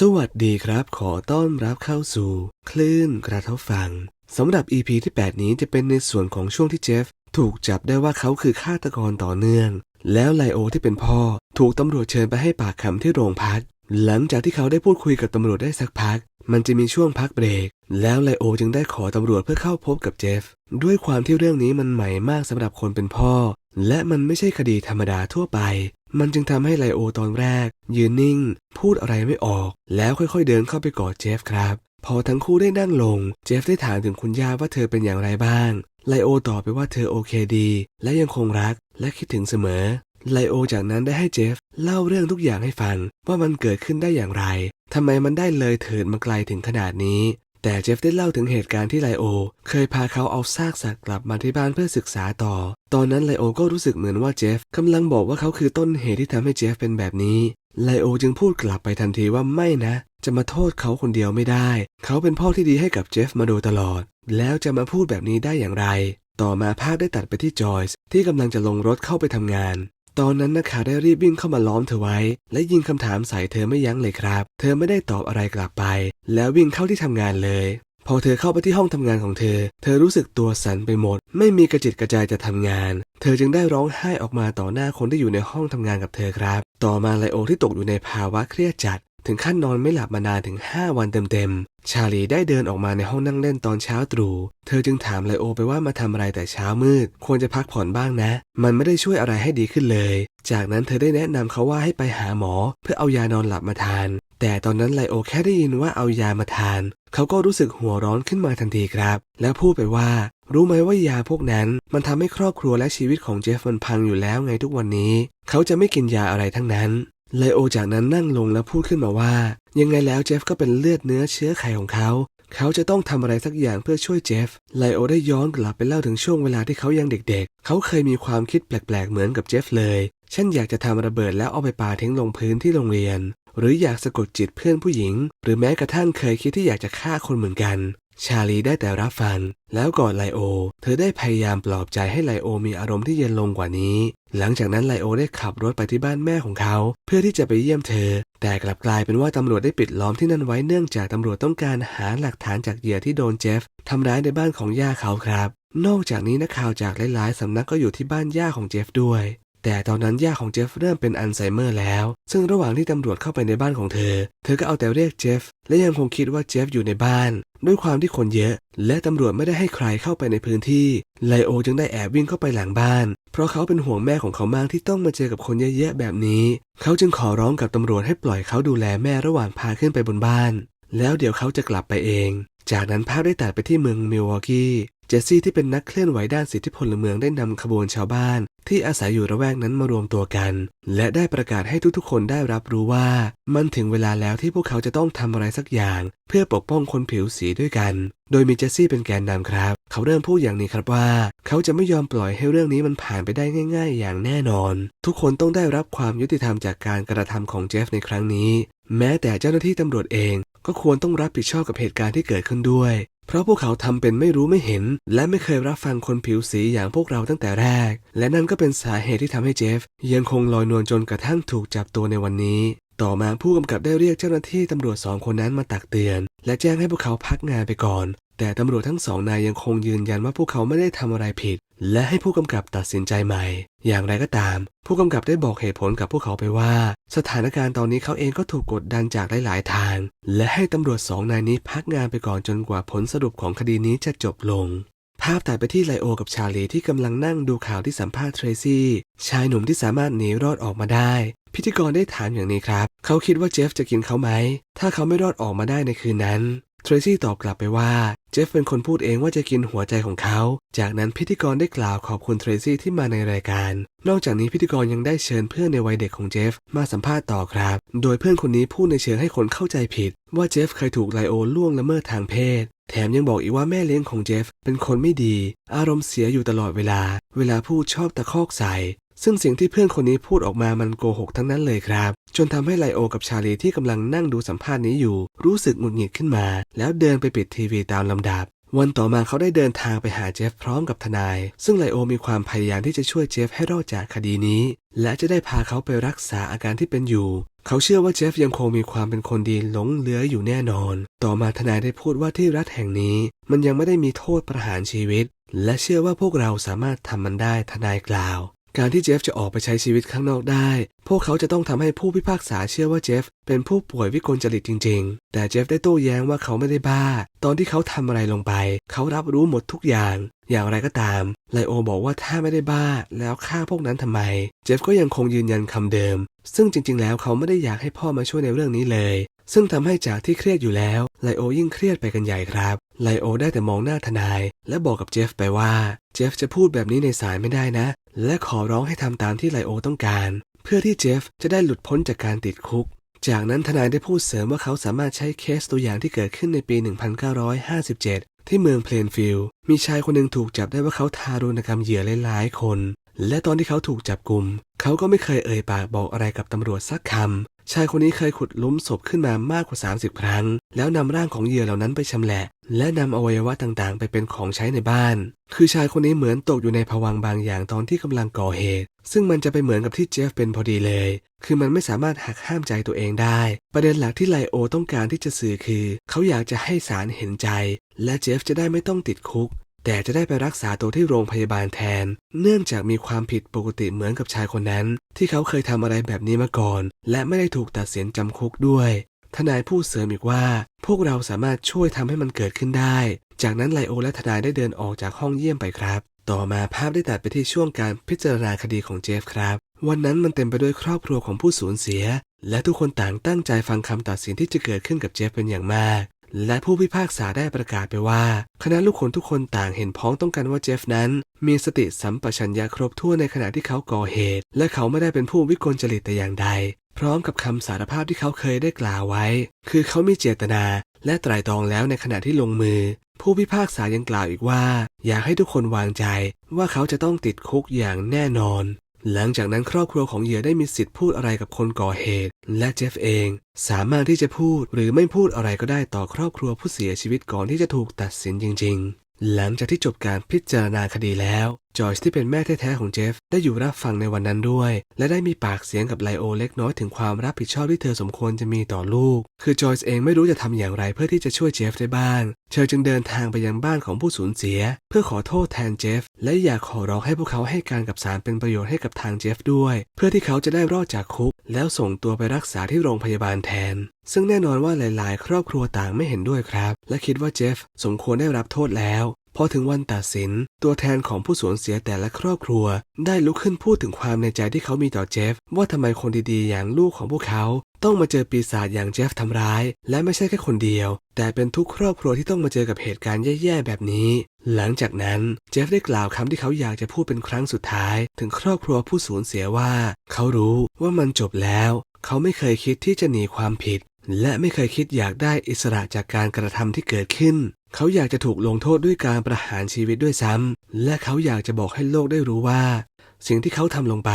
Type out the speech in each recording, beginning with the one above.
สวัสดีครับ ขอต้อนรับเข้าสู่ คลื่นกระทบฟังสำหรับ EP ที่ 8 นี้จะเป็นในส่วนของช่วงที่เจฟ ถูกจับได้ว่าเขาคือฆาตกรต่อเนื่อง แล้วไลโอที่เป็นพ่อ ถูกตำรวจเชิญไปให้ปากคำที่โรงพัก หลังจากที่เขาได้พูดคุยกับตำรวจได้สักพัก มันจะมีช่วงพักเบรก แล้วไลโอจึงได้ขอตำรวจเพื่อเข้าพบกับเจฟ ด้วยความที่เรื่องนี้มันใหม่มากสำหรับคนเป็นพ่อ และมันไม่ใช่คดีธรรมดาทั่วไป มันจึงทำให้ไลโอตอนแรก ยืนนิ่ง พูดอะไรไม่ออก แล้วค่อยๆเดินเข้าไปกอดเจฟครับ พอทั้งคู่ได้นั่งลง เจฟได้ถามถึงคุณย่าว่าเธอเป็นอย่างไรบ้าง ไลโอตอบไปว่าเธอโอเคดี และยังคงรักและคิดถึงเสมอ ไลโอจากนั้นได้ให้เจฟ เล่าเรื่องทุกอย่างให้ฟังว่ามันเกิดขึ้นได้อย่างไรทำไมมันได้เลยเถิดมาไกลถึงขนาดนี้ แต่เจฟได้เล่าถึงเหตุการณ์ที่ไลโอ เคยพาเขาเอาซากสัตว์กลับมาที่บ้านเพื่อศึกษาต่อ ตอนนั้นไลโอก็รู้สึกเหมือนว่าเจฟกำลังบอกว่าเขาคือต้นเหตุที่ทำให้เจฟเป็นแบบนี้ ไลโอจึงพูดกลับไปทันทีว่าไม่นะ จะมาโทษเขาคนเดียวไม่ได้ เขาเป็นพ่อที่ดีให้กับเจฟมาโดยตลอด แล้วจะมาพูดแบบนี้ได้อย่างไร ต่อมาภาพได้ตัดไปที่จอยส์ที่กำลังจะลงรถเข้าไปทำงาน ตอนนั้นนักข่าวได้รีบวิ่งเข้ามาล้อมเธอไว้ และยิงคำถามใส่เธอไม่ยั้งเลยครับ เธอไม่ได้ตอบอะไรกลับไป แล้ววิ่งเข้าที่ทำงานเลย พอเธอเข้าไปที่ห้องทำงานของเธอ เธอรู้สึกตัวสั่นไปหมด ไม่มีกระจิตกระจายจะทำงาน เธอจึงได้ร้องไห้ออกมาต่อหน้าคนที่อยู่ในห้องทำงานกับเธอครับ ต่อมาไลโอที่ตกอยู่ในภาวะเครียดจัด ถึงขั้นนอนไม่หลับมานานถึง 5 วันเต็มๆ ชาลีได้เดินออกมาในห้องนั่งเล่นตอนเช้าตรู่ เธอจึงถามไลโอไปว่ามาทำอะไรแต่เช้ามืด ควรจะพักผ่อนบ้างนะ มันไม่ได้ช่วยอะไรให้ดีขึ้นเลย จากนั้นเธอได้แนะนำเขาว่าให้ไปหาหมอ เพื่อเอายานอนหลับมาทาน แต่ตอนนั้นไลโอแค่ได้ยินว่าเอายามาทาน เขาก็รู้สึกหัวร้อนขึ้นมาทันทีครับ แล้วพูดไปว่ารู้ไหมว่ายาพวกนั้นมันทำให้ครอบครัวและชีวิตของเจฟมันพังอยู่แล้วไงทุกวันนี้ เขาจะไม่กินยาอะไรทั้งนั้น ไลโอจากนั้นนั่งลงแล้วพูดขึ้นมาว่า ยังไงแล้วเจฟก็เป็นเลือดเนื้อเชื้อไขของเขา เขาจะต้องทำอะไรสักอย่างเพื่อช่วยเจฟไลโอได้ย้อนกลับไปเล่าถึงช่วงเวลาที่เขายังเด็กๆ เขาเคยมีความคิดแปลกๆ เหมือนกับเจฟเลยเช่นอยากจะทำระเบิดแล้วเอาไปปาทิ้งลงพื้นที่โรงเรียน หรืออยากสะกดจิตเพื่อนผู้หญิง หรือแม้กระทั่งเคยคิดที่อยากจะฆ่าคนเหมือนกัน ชาลีได้แต่รับฟัง แล้วกอดไลโอ เธอได้พยายามปลอบใจให้ไลโอมีอารมณ์ที่เย็นลงกว่านี้ หลังจากนั้นไลโอได้ขับรถไปที่บ้านแม่ของเขา เพื่อที่จะไปเยี่ยมเธอ แต่กลับกลายเป็นว่าตำรวจได้ปิดล้อมที่นั่นไว้เนื่องจากตำรวจต้องการหาหลักฐานจากเหยื่อที่โดนเจฟทำร้ายในบ้านของย่าเขาครับ นอกจากนี้นักข่าวจากหลายๆสำนักก็อยู่ที่บ้านย่าของเจฟด้วย แต่ตอนนั้นย่าของเจฟเริ่มเป็นอัลไซเมอร์แล้ว ซึ่งระหว่างที่ตำรวจเข้าไปในบ้านของเธอ เธอก็เอาแต่เรียกเจฟ และยังคงคิดว่าเจฟอยู่ในบ้าน ด้วยความที่คนเยอะ และตำรวจไม่ได้ให้ใครเข้าไปในพื้นที่ ไลโอจึงได้แอบวิ่งเข้าไปหลังบ้าน เพราะเขาเป็นห่วงแม่ของเขามากที่ต้องมาเจอกับคนเยอะๆแบบนี้ เขาจึงขอร้องกับตำรวจให้ปล่อยเขาดูแลแม่ระหว่างพาขึ้นไปบนบ้าน แล้วเดี๋ยวเขาจะกลับไปเอง จากนั้นภาพได้ตัดไปที่เมืองมิลวอกกี้เจสซี่ที่เป็นนักเคลื่อนไหวด้านสิทธิพลเมืองได้นำขบวนชาวบ้าน ที่อาศัยอยู่ระแวกนั้นมารวมตัวกัน และได้ประกาศให้ทุกๆ คนได้รับรู้ว่า มันถึงเวลาแล้วที่พวกเขาจะต้องทำอะไรสักอย่าง เพื่อปกป้องคนผิวสีด้วยกัน โดยมีเจสซี่เป็นแกนนำครับ เขาเริ่มพูดอย่างนี้ครับว่า เขาจะไม่ยอมปล่อยให้เรื่องนี้มันผ่านไปได้ง่าย ๆ อย่างแน่นอน ทุกคนต้องได้รับความยุติธรรมจากการกระทำของเจฟในครั้งนี้ แม้แต่เจ้าหน้าที่ตำรวจเองก็ควรต้องรับผิดชอบกับเหตุการณ์ที่เกิดขึ้นด้วย เพราะพวกเขาทำเป็นไม่รู้ไม่เห็น และไม่เคยรับฟังคนผิวสีอย่างพวกเราตั้งแต่แรก และนั่นก็เป็นสาเหตุที่ทำให้เจฟ ยังคงลอยนวลจนกระทั่งถูกจับตัวในวันนี้ ต่อมาผู้กำกับได้เรียกเจ้าหน้าที่ตำรวจสองคนนั้นมาตักเตือน และแจ้งให้พวกเขาพักงานไปก่อน แต่ตำรวจทั้งสองนายยังคงยืนยันว่าพวกเขาไม่ได้ทำอะไรผิด และให้ผู้กำกับตัดสินใจใหม่ อย่างไรก็ตาม ผู้กำกับได้บอกเหตุผลกับพวกเขาไปว่า สถานการณ์ตอนนี้เขาเองก็ถูกกดดันจากหลายๆทาง และให้ตำรวจสองนายนี้พักงานไปก่อนจนกว่าผลสรุปของคดีนี้จะจบลงภาพตัดไปที่ไลโอกับชาลีที่กำลังนั่งดูข่าวที่สัมภาษณ์เทรซี่ ชายหนุ่มที่สามารถหนีรอดออกมาได้ พิธีกรได้ถามอย่างนี้ครับ เขาคิดว่าเจฟจะกินเขาไหม ถ้าเขาไม่รอดออกมาได้ในคืนนั้น เทรซี่ตอบกลับไปว่าเจฟเป็นคนพูดเองว่าจะกินหัวใจของเขา จากนั้นพิธีกรได้กล่าวขอบคุณเทรซี่ที่มาในรายการ นอกจากนี้พิธีกรยังได้เชิญเพื่อนในวัยเด็กของเจฟมาสัมภาษณ์ต่อครับ โดยเพื่อนคนนี้พูดในเชิงให้คนเข้าใจผิด ว่าเจฟเคยถูกไลโอล่วงละเมิดทางเพศ แถมยังบอกอีกว่าแม่เลี้ยงของเจฟเป็นคนไม่ดี อารมณ์เสียอยู่ตลอดเวลา เวลาพูดชอบตะคอกใส่ ซึ่งสิ่งที่เพื่อนคนนี้พูดออกมามันโกหกทั้งนั้นเลยครับ จนทำให้ไลโอกับชาลีที่กำลังนั่งดูสัมภาษณ์นี้อยู่ รู้สึกหงุดหงิดขึ้นมา แล้วเดินไปปิดทีวีตามลำดับ วันต่อมาเขาได้เดินทางไปหาเจฟพร้อมกับทนาย ซึ่งไลโอมีความพยายามที่จะช่วยเจฟให้รอดจากคดีนี้ และจะได้พาเขาไปรักษาอาการที่เป็นอยู่ เขาเชื่อว่าเจฟยังคงมีความเป็นคนดีหลงเหลืออยู่แน่นอน ต่อมาทนายได้พูดว่าที่รัฐแห่งนี้ มันยังไม่ได้มีโทษประหารชีวิต และเชื่อว่าพวกเราสามารถทำมันได้ทนายกล่าว การที่เจฟจะออกไปใช้ชีวิตข้างนอกได้ พวกเขาจะต้องทำให้ผู้พิพากษาเชื่อว่าเจฟเป็นผู้ป่วยวิกลจริตจริง ๆ แต่เจฟได้โต้แย้งว่าเขาไม่ได้บ้า ตอนที่เขาทำอะไรลงไป เขารับรู้หมดทุกอย่าง อย่างไรก็ตาม ไลโอบอกว่าถ้าไม่ได้บ้า แล้วฆ่าพวกนั้นทำไม เจฟก็ยังคงยืนยันคำเดิม ซึ่งจริง ๆ แล้วเขาไม่ได้อยากให้พ่อมาช่วยในเรื่องนี้เลย ซึ่งทำให้จากที่เครียดอยู่แล้ว ไลโอยิ่งเครียดไปกันใหญ่ครับไลโอได้แต่มองหน้าทนาย และบอกกับเจฟไปว่า เจฟจะพูดแบบนี้ในศาลไม่ได้นะ และขอร้องให้ทำตามที่ไลโอต้องการ เพื่อที่เจฟจะได้หลุดพ้นจากการติดคุก จากนั้นทนายได้พูดเสริมว่าเขาสามารถใช้เคสตัวอย่างที่เกิดขึ้นในปี 1957 ที่เมืองเพลนฟิลด์มีชายคนหนึ่งถูกจับได้ว่าเขาทารุณกรรมเหยื่อหลายๆคน และตอนที่เขาถูกจับกลุ่มเขาก็ไม่เคยเอ่ยปากบอกอะไรกับตำรวจสักคำ ชายคนนี้เคยขุดลุมศพขึ้นมามากกว่า 30 ครั้ง แล้วนำร่างของเหยื่อเหล่านั้นไปชำแหละ และนำอวัยวะต่างๆ ไปเป็นของใช้ในบ้าน คือชายคนนี้เหมือนตกอยู่ในภวังบางอย่างตอนที่กำลังก่อเหตุ ซึ่งมันจะไปเหมือนกับที่เจฟเป็นพอดีเลย คือมันไม่สามารถหักห้ามใจตัวเองได้ ประเด็นหลักที่ไลโอต้องการที่จะสื่อคือ เขาอยากจะให้ศาลเห็นใจ และเจฟจะได้ไม่ต้องติดคุก แต่จะได้ไปรักษาตัวที่โรงพยาบาลแทน เนื่องจากมีความผิดปกติเหมือนกับชายคนนั้น ที่เขาเคยทำอะไรแบบนี้มาก่อน และไม่ได้ถูกตัดสินจำคุกด้วย ทนายพูดเสริมอีกว่า พวกเราสามารถช่วยทำให้มันเกิดขึ้นได้ จากนั้นไลโอและทนายได้เดินออกจากห้องเยี่ยมไปครับ ต่อมาภาพได้ตัดไปที่ช่วงการพิจารณาคดีของเจฟครับ วันนั้นมันเต็มไปด้วยครอบครัวของผู้สูญเสีย และทุกคนต่างตั้งใจฟังคำตัดสินที่จะเกิดขึ้นกับเจฟเป็นอย่างมาก และผู้พิพากษาได้ประกาศไปว่า คณะลูกคนทุกคนต่างเห็นพ้องต้องกันว่าเจฟนั้น มีสติสัมปชัญญะครบถ้วนในขณะที่เขาก่อเหตุ และเขาไม่ได้เป็นผู้วิกลจริตแต่อย่างใด พร้อมกับคำสารภาพที่เขาเคยได้กล่าวไว้ คือเขามีเจตนา และไตร่ตรองแล้วในขณะที่ลงมือ ผู้พิพากษายังกล่าวอีกว่า อยากให้ทุกคนวางใจว่าเขาจะต้องติดคุกอย่างแน่นอน หลังจากนั้นครอบครัวของเหยื่อได้มีสิทธิ์พูดอะไรกับคนก่อเหตุ และเจฟเองสามารถที่จะพูดหรือไม่พูดอะไรก็ได้ต่อครอบครัวผู้เสียชีวิตก่อนที่จะถูกตัดสินจริง ๆ หลังจากที่จบการพิจารณาคดีแล้ว จอยส์ที่เป็นแม่แท้ๆของเจฟได้อยู่รับฟังในวันนั้นด้วย และได้มีปากเสียงกับไลโอเล็กน้อยถึงความรับผิดชอบที่เธอสมควรจะมีต่อลูก คือจอยส์เองไม่รู้จะทำอย่างไรเพื่อที่จะช่วยเจฟได้บ้าง เธอจึงเดินทางไปยังบ้านของผู้สูญเสีย เพื่อขอโทษแทนเจฟและอยากขอร้องให้พวกเขาให้การกับศาลเป็นประโยชน์ให้กับทางเจฟด้วย เพื่อที่เขาจะได้รอดจากคุก แล้วส่งตัวไปรักษาที่โรงพยาบาลแทน ซึ่งแน่นอนว่าหลาย ๆ ครอบครัวต่างไม่เห็นด้วยครับ และคิดว่าเจฟสมควรได้รับโทษแล้ว พอถึงวันตัดสิน ตัวแทนของผู้สูญเสียแต่ละครอบครัว ได้ลุกขึ้นพูดถึงความในใจที่เขามีต่อเจฟ ว่าทำไมคนดีๆ อย่างลูกของพวกเขา ต้องมาเจอปีศาจอย่างเจฟทำร้าย และไม่ใช่แค่คนเดียว แต่เป็นทุกครอบครัวที่ต้องมาเจอกับเหตุการณ์แย่ๆแบบนี้ หลังจากนั้นเจฟได้กล่าวคำที่เขาอยากจะพูดเป็นครั้งสุดท้าย ถึงครอบครัวผู้สูญเสียว่า เขารู้ว่ามันจบแล้ว เขาไม่เคยคิดที่จะหนีความผิด และไม่เคยคิดอยากได้อิสระจากการกระทำที่เกิดขึ้น เขาอยากจะถูกลงโทษด้วยการประหารชีวิตด้วยซ้ำและเขาอยากจะบอกให้โลกได้รู้ว่า สิ่งที่เขาทำลงไป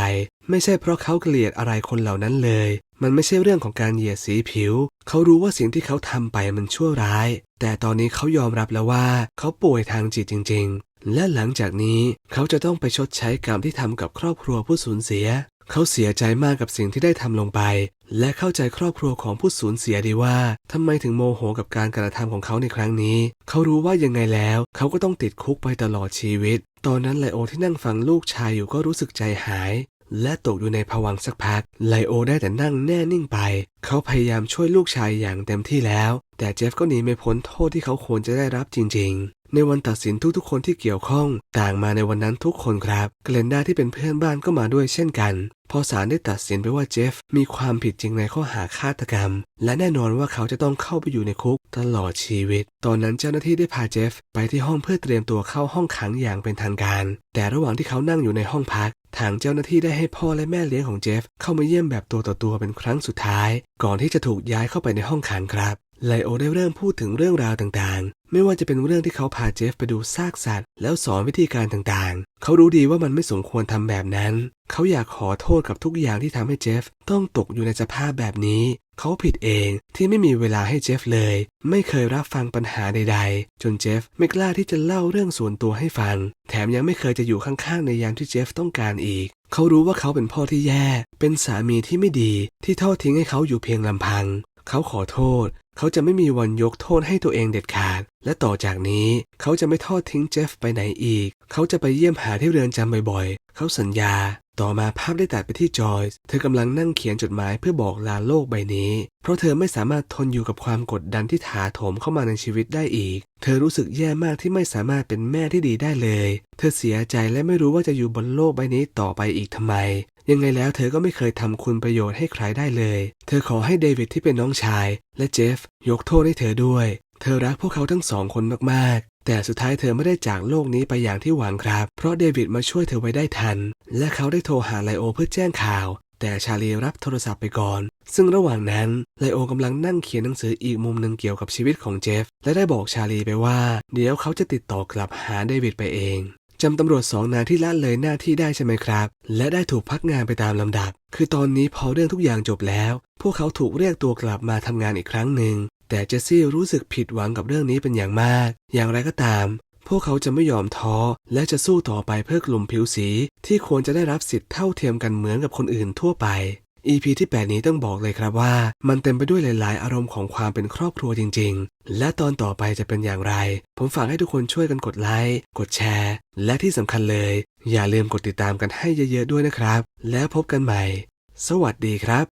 ไม่ใช่เพราะเขาเกลียดอะไรคนเหล่านั้นเลย มันไม่ใช่เรื่องของการเหยียดสีผิว เขารู้ว่าสิ่งที่เขาทำไปมันชั่วร้าย แต่ตอนนี้เขายอมรับแล้วว่า เขาป่วยทางจิตจริง ๆ และหลังจากนี้เขาจะต้องไปชดใช้กรรมที่ทำกับครอบครัวผู้สูญเสีย เขาเสียใจมากกับสิ่งที่ได้ทำลงไป และเข้าใจครอบครัวของผู้สูญเสียดีว่าทำไมถึงโมโหกับการกระทำของเขาในครั้งนี้ เขารู้ว่ายังไงแล้ว เขาก็ต้องติดคุกไปตลอดชีวิต ตอนนั้นไลโอที่นั่งฟังลูกชายอยู่ก็รู้สึกใจหาย และตกอยู่ในภวังสักพัก ไลโอได้แต่นั่งแน่นิ่งไป เขาพยายามช่วยลูกชายอย่างเต็มที่แล้ว แต่เจฟก็หนีไม่พ้นโทษที่เขาควรจะได้รับจริงๆ ในวันตัดสินทุกๆ คนที่เกี่ยวข้อง ต่างมาในวันนั้นทุกคนครับเกลนด้าที่เป็นเพื่อนบ้านก็มาด้วยเช่นกัน พอศาลได้ตัดสินไปว่าเจฟมีความผิดจริงในข้อหาฆาตกรรม และแน่นอนว่าเขาจะต้องเข้าไปอยู่ในคุกตลอดชีวิต ตอนนั้นเจ้าหน้าที่ได้พาเจฟไปที่ห้องเพื่อเตรียมตัวเข้าห้องขังอย่างเป็นทางการ แต่ระหว่างที่เขานั่งอยู่ในห้องพักทางเจ้าหน้าที่ได้ให้พ่อและแม่เลี้ยงของเจฟเข้ามาเยี่ยมแบบตัวต่อตัวเป็นครั้งสุดท้าย ก่อนที่จะถูกย้ายเข้าไปในห้องขังครับ ไลโอได้เริ่มพูดถึงเรื่องราวต่างๆ ไม่ว่าจะเป็นเรื่องที่เขาพาเจฟไปดูซากสัตว์ แล้วสอนวิธีการต่างๆ เขารู้ดีว่ามันไม่สมควรทำแบบนั้น เขาอยากขอโทษกับทุกอย่างที่ทำให้เจฟต้องตกอยู่ในสภาพแบบนี้ เขาผิดเองที่ไม่มีเวลาให้เจฟเลย ไม่เคยรับฟังปัญหาใดๆ จนเจฟไม่กล้าที่จะเล่าเรื่องส่วนตัวให้ฟัง แถมยังไม่เคยจะอยู่ข้างๆ ในยามที่เจฟต้องการอีกเขารู้ว่าเขาเป็นพ่อที่แย่ เป็นสามีที่ไม่ดี ที่ทอดทิ้งให้เขาอยู่เพียงลำพัง เขาขอโทษ เขาจะไม่มีวันยกโทษให้ตัวเองเด็ดขาด และต่อจากนี้ เขาจะไม่ทอดทิ้งเจฟไปไหนอีก เขาจะไปเยี่ยมหาที่เรือนจำบ่อยๆ เขาสัญญา ต่อมาภาพได้ตัดไปที่จอยส์เธอกำลังนั่งเขียนจดหมายเพื่อบอกลาโลกใบนี้ เพราะเธอไม่สามารถทนอยู่กับความกดดันที่ถาโถมเข้ามาในชีวิตได้อีก เธอรู้สึกแย่มากที่ไม่สามารถเป็นแม่ที่ดีได้เลย เธอเสียใจและไม่รู้ว่าจะอยู่บนโลกใบนี้ต่อไปอีกทำไม ยังไงแล้วเธอก็ไม่เคยทำคุณประโยชน์ให้ใครได้เลย เธอขอให้เดวิดที่เป็นน้องชาย และเจฟ ยกโทษให้เธอด้วย เธอรักพวกเขาทั้งสองคนมาก แต่สุดท้ายเธอไม่ได้จากโลกนี้ไปอย่างที่หวังครับ เพราะเดวิดมาช่วยเธอไว้ได้ทัน และเขาได้โทรหาไลโอเพื่อแจ้งข่าว แต่ชาลีรับโทรศัพท์ไปก่อน ซึ่งระหว่างนั้นไลโอกำลังนั่งเขียนหนังสืออีกมุมหนึ่งเกี่ยวกับชีวิตของเจฟ และได้บอกชาลีไปว่า เดี๋ยวเขาจะติดต่อกลับหาเดวิดไปเองจำตำรวจสองนายที่ละเลยหน้าที่ได้ใช่ไหมครับ และได้ถูกพักงานไปตามลำดับ คือตอนนี้พอเรื่องทุกอย่างจบแล้ว พวกเขาถูกเรียกตัวกลับมาทำงานอีกครั้งหนึ่ง แต่เจสซี่รู้สึกผิดหวังกับเรื่องนี้เป็นอย่างมาก อย่างไรก็ตาม พวกเขาจะไม่ยอมท้อ และจะสู้ต่อไปเพื่อกลุ่มผิวสีที่ควรจะได้รับสิทธิ์เท่าเทียมกันเหมือนกับคนอื่นทั่วไป EP ที่ 8 นี้ต้องบอกเลยครับว่า มันเต็มไปด้วยหลาย ๆ อารมณ์ของความเป็นครอบครัวจริง ๆ และตอนต่อไปจะเป็นอย่างไร ผมฝากให้ทุกคนช่วยกันกดไลค์ กดแชร์ และที่สำคัญเลย อย่าลืมกดติดตามกันให้เยอะ ๆ ด้วยนะครับ แล้วพบกันใหม่ สวัสดีครับ